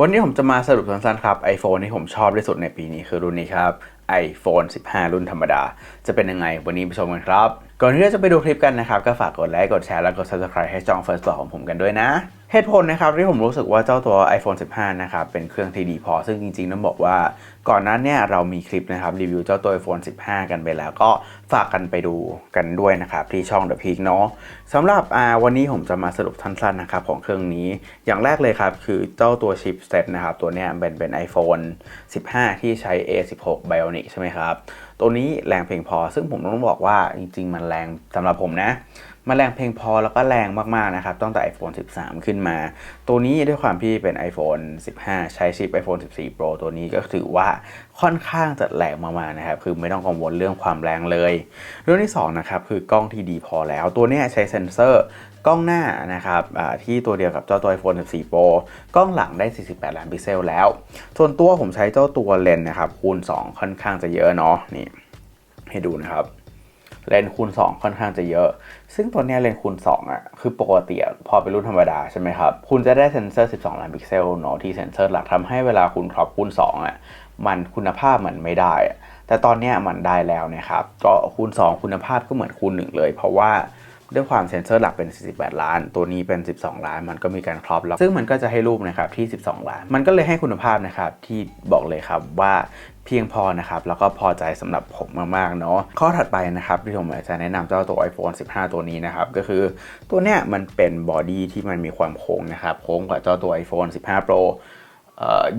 วันนี้ผมจะมาสรุปสั้นๆครับ iPhone ที่ผมชอบที่สุดในปีนี้คือรุ่นนี้ครับ iPhone 15 รุ่นธรรมดา จะเป็นยังไงวันนี้ไปชมกันครับ ก่อนที่เราจะไปดูคลิปกันนะครับ ก็ฝากกดไลค์กดแชร์และกด subscribe ให้จอง First Store ของผมกันด้วยนะเหตุผลนะครับที่ผมรู้สึกว่าเจ้าตัว iPhone 15 นะครับเป็นเครื่องที่ดีพอ ซึ่งจริงๆต้องบอกว่า ก่อนหนั้นเนี่ยเรามีคลิปนะครับรีวิวเจ้าตัว iPhone 15 กันไปแล้วก็ฝากกันไปดูกันด้วยนะครับที่ช่อง The Peak เนาะสำหรับวันนี้ผมจะมาสรุปสั้นๆนะครับของเครื่องนี้ อย่างแรกเลยครับคือเจ้าตัวชิปเซตนะครับตัวเนี้ยเป็นเป็น iPhone 15 ที่ใช้ A16 Bionic ใช่ไหมครับ ตัวนี้แรงเพียงพอ ซึ่งผมต้องบอกว่าจริง ๆ มันแรงสำหรับผมนะ มันแรงเพียงพอแล้วก็แรงมากๆนะครับตั้งแต่ iPhone 13 ขึ้นมา ตัวนี้ด้วยความที่เป็น iPhone 15 ใช้ชิป iPhone 14 Pro ตัวนี้ก็ถือว่าค่อนข้างจะแรงมากๆนะครับ คือไม่ต้องกังวลเรื่องความแรงเลย เรื่องที่2นะครับคือกล้องที่ดีพอแล้ว ตัวเนี้ยใช้เซ็นเซอร์ กล้องหน้านะครับที่ตัวเดียวกับเจ้าตัว iPhone 14 Pro กล้องหลังได้ 48 ล้านพิกเซลแล้ว ส่วนตัวผมใช้เจ้าตัวเลนนะครับคูณ 2 ค่อนข้างจะเยอะเนาะนี่ให้ดูนะครับเลนคูณ 2 ค่อนข้างจะเยอะ ซึ่งตัวเนี้ยเลนคูณ 2อะคือปกติพอเป็นรุ่นธรรมดาใช่ไหมครับ คุณจะได้เซ็นเซอร์ 12 ล้านพิกเซลเนาะที่เซ็นเซอร์หลักทำให้เวลาคุณครอบคูณ 2อะมันคุณภาพมันไม่ได้ แต่ตอนนี้มันได้แล้วนะครับ ก็คูณ 2 คุณภาพก็เหมือนคูณ 1 เลย เพราะว่า ด้วยความเซนเซอร์หลักเป็น 48 ล้าน ตัวนี้เป็น 12 ล้าน มันก็มีการครอบแล้วซึ่งมันก็จะให้รูปนะครับที่ 12 ล้าน มันก็เลยให้คุณภาพนะครับที่บอกเลยครับว่าเพียงพอนะครับ แล้วก็พอใจสำหรับผมมากๆเนาะข้อถัดไปนะครับ ที่ผมอยากจะแนะนำเจ้าตัว iPhone 15 ตัวนี้นะครับ ก็คือตัวเนี้ยมันเป็นบอดี้ที่มันมีความโค้งนะครับ โค้งกว่าเจ้าตัว iPhone 15 Pro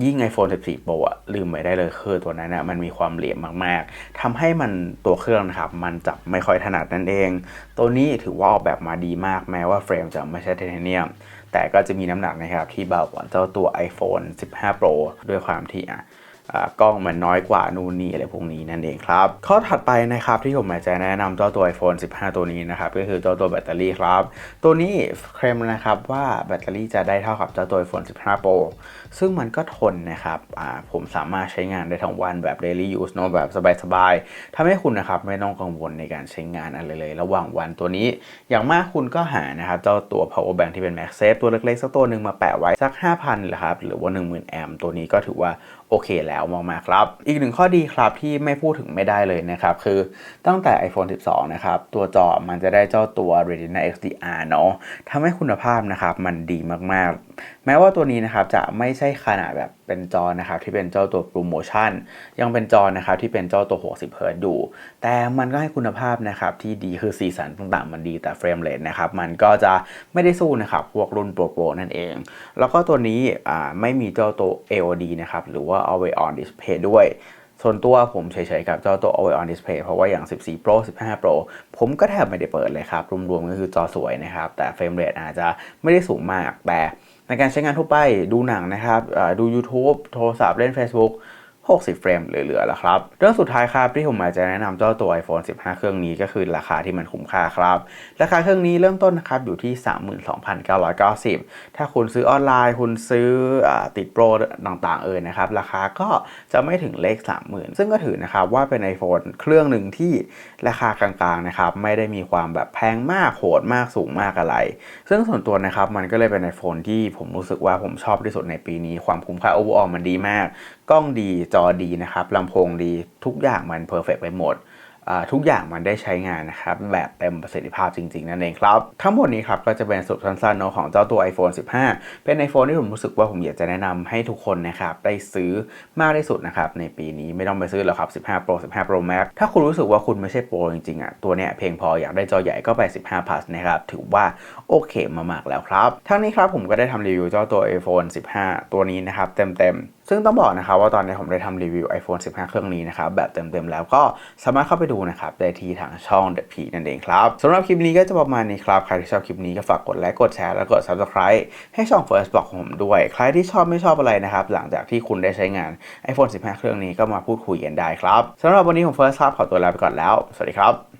ยิ่ง iPhone 14 Pro อะลืมไปได้เลยคือตัวนั้นนะมันมีความเหลี่ยมมากๆทำให้มันตัวเครื่องนะครับ มันจับไม่ค่อยถนัดนั่นเอง ตัวนี้ถือว่าออกแบบมาดีมากแม้ว่าเฟรมจะไม่ใช่ไทเทเนียม แต่ก็จะมีน้ำหนักนะครับ ที่เบากว่าเจ้าตัว iPhone 15 Pro ด้วยความที่อะ กล้องมันน้อยกว่านู่นนี่อะไรพวกนี้นั่นเองครับ ข้อถัดไปนะครับที่ผมอยากจะแนะนำเจ้าตัว iPhone 15 ตัวนี้นะครับก็คือเจ้าตัวแบตเตอรี่ครับ ตัวนี้เคลมนะครับว่าแบตเตอรี่จะได้เท่ากับเจ้าตัว iPhone 15 Pro ซึ่งมันก็ทนนะครับผมสามารถใช้งานได้ทั้งวันแบบ daily use เนอะแบบสบายๆทำให้คุณนะครับไม่ต้องกังวลในการใช้งานอะไรเลย ระหว่างวันตัวนี้ อย่างมากคุณก็หานะครับเจ้าตัว power bank ที่เป็น MagSafe ตัวเล็กๆสักตัวหนึ่งมาแปะไว้สัก 5,000เหรอครับหรือว่า 10,000 แอมป์ตัวนี้ก็ถือว่า โอเคแล้วมากๆครับ อีกหนึ่งข้อดีครับที่ไม่พูดถึงไม่ได้เลยนะครับ คือตั้งแต่ iPhone 12 นะครับ ตัวจอมันจะได้เจ้าตัว Retina XDR เนาะทำให้คุณภาพนะครับ มันดีมากๆ แม้ว่าตัวนี้นะครับจะไม่ใช่ขนาดแบบเป็นจอนะครับที่เป็นเจ้าตัว Blue Motion ยังเป็นจอนะครับที่เป็นเจ้าตัว 60 Hz อยู่ แต่มันก็ให้คุณภาพนะครับที่ดีคือสีสันต่างๆ มันดีแต่เฟรมเรทนะครับมันก็จะไม่ได้สู้นะครับพวกรุ่นโปรโปรนั่นเอง แล้วก็ตัวนี้อ่าไม่มีเจ้าตัว AOD นะครับหรือว่า Always On Display ด้วยส่วนตัวผมเฉยๆกับเจ้าตัว Always On Display เพราะว่าอย่าง 14 Pro 15 Pro ผมก็แทบไม่ได้เปิดเลยครับ รวมๆก็คือจอสวยนะครับ แต่เฟรมเรทอาจจะไม่ได้สูงมากแต่ ในการใช้งานทั่วไปดูหนังนะครับดู YouTube โทรศัพท์เล่น Facebook 60 เฟรมเหลือๆแล้วครับ เรื่องสุดท้ายครับที่ผมอยากจะแนะนำเจ้าตัว iPhone 15 เครื่องนี้ก็คือราคาที่มันคุ้มค่าครับ ราคาเครื่องนี้เริ่มต้นนะครับอยู่ที่ 32,990 ถ้าคุณซื้อออนไลน์ คุณซื้ออติดโปรต่างๆ เอ่ยนะครับ ราคาก็จะไม่ถึงเลข 30,000 ซึ่งก็ถือนะครับว่าเป็น iPhone เครื่องหนึ่งที่ราคากลางๆนะครับไม่ได้มีความแบบแพงมากโหดมากสูงมากอะไร ซึ่งส่วนตัวนะครับมันก็เลยเป็น iPhone ที่ผมรู้สึกว่าผมชอบที่สุดในปีนี้ความคุ้มค่า overall มันดีมากกล้องดีจอดีนะครับลำโพงดีทุกอย่างมันเพอร์เฟกไปหมดทุกอย่างมันได้ใช้งานนะครับแบบเต็มประสิทธิภาพจริงๆ นั่นเองครับ ทั้งหมดนี้ครับก็จะเป็นสรุปสั้นๆของเจ้าตัว iPhone 15 เป็น iPhone ที่ผมรู้สึกว่าผมอยากจะแนะนำให้ทุกคนนะครับได้ซื้อมากที่สุดนะครับในปีนี้ไม่ต้องไปซื้อหรอกครับ 15 Pro 15 Pro Max ถ้าคุณรู้สึกว่าคุณไม่ใช่โปรจริงๆอะตัวเนี้ยเพียงพออยากได้จอใหญ่ก็ไป 15 plus นะครับถือว่าโอเคมากๆแล้วครับทั้งนี้ครับผมก็ได้ทำรีวิวเจ้าตัว iPhone 15 ตัวนี้นะครับเต็มๆ ซึ่งต้องบอกนะครับว่าตอนนี้ผมได้ทำรีวิว iPhone 15 เครื่องนี้นะครับแบบเต็มๆแล้วก็สามารถเข้าไปดูนะครับได้ที่ทางช่อง The P นั่นเองครับสำหรับคลิปนี้ก็จะประมาณนี้ครับ ใครที่ชอบคลิปนี้ก็ฝากกดไลค์กดแชร์แล้วกด Subscribe ให้ช่อง First Block ของผมด้วย ใครที่ชอบไม่ชอบอะไรนะครับหลังจากที่คุณได้ใช้งาน iPhone 15 เครื่องนี้ก็มาพูดคุยกันได้ครับสำหรับวันนี้ผม First ครับขอตัวลาไปก่อนแล้ว สวัสดีครับ